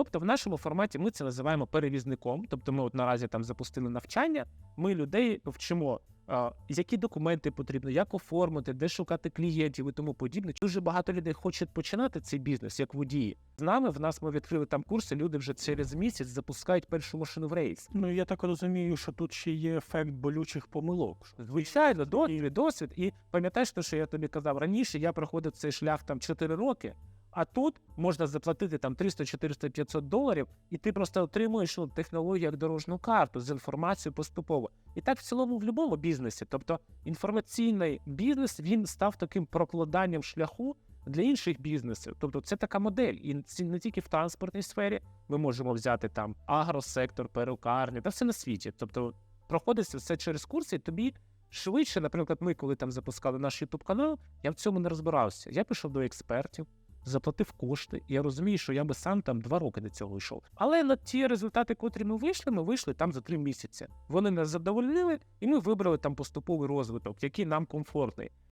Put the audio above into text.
Тобто, в нашому форматі ми це називаємо перевізником. Тобто, ми от наразі там запустили навчання. Ми людей вчимо, які документи потрібно, як оформити, де шукати клієнтів і тому подібне. Дуже багато людей хочуть починати цей бізнес як водії. З нами в нас ми відкрили там курси. Люди вже через місяць запускають першу машину в рейс. Ну я так розумію, що тут ще є ефект болючих помилок. Звичайно, досвід, досвід. І пам'ятаєш те, що я тобі казав раніше, я проходив цей шлях там 4 роки. А тут можна заплатити там 300, 400, 500 доларів, і ти просто отримуєш технологію як дорожню карту з інформацією поступово. І так в цілому в будь-якому бізнесі. Тобто інформаційний бізнес він став таким прокладанням шляху для інших бізнесів. Тобто це така модель, і не тільки в транспортній сфері. Ми можемо взяти там агросектор, перукарню, та все на світі. Тобто проходиться все через курси, і тобі швидше, наприклад, ми, коли там запускали наш YouTube канал, я в цьому не розбирався. Я пішов до експертів, заплатив кошти, і я розумію, що я би сам там два роки до цього йшов. Але на ті результати, котрі ми вийшли, ми вийшли там за три місяці. Вони нас задовольнили, і ми вибрали там поступовий розвиток, який нам комфортний.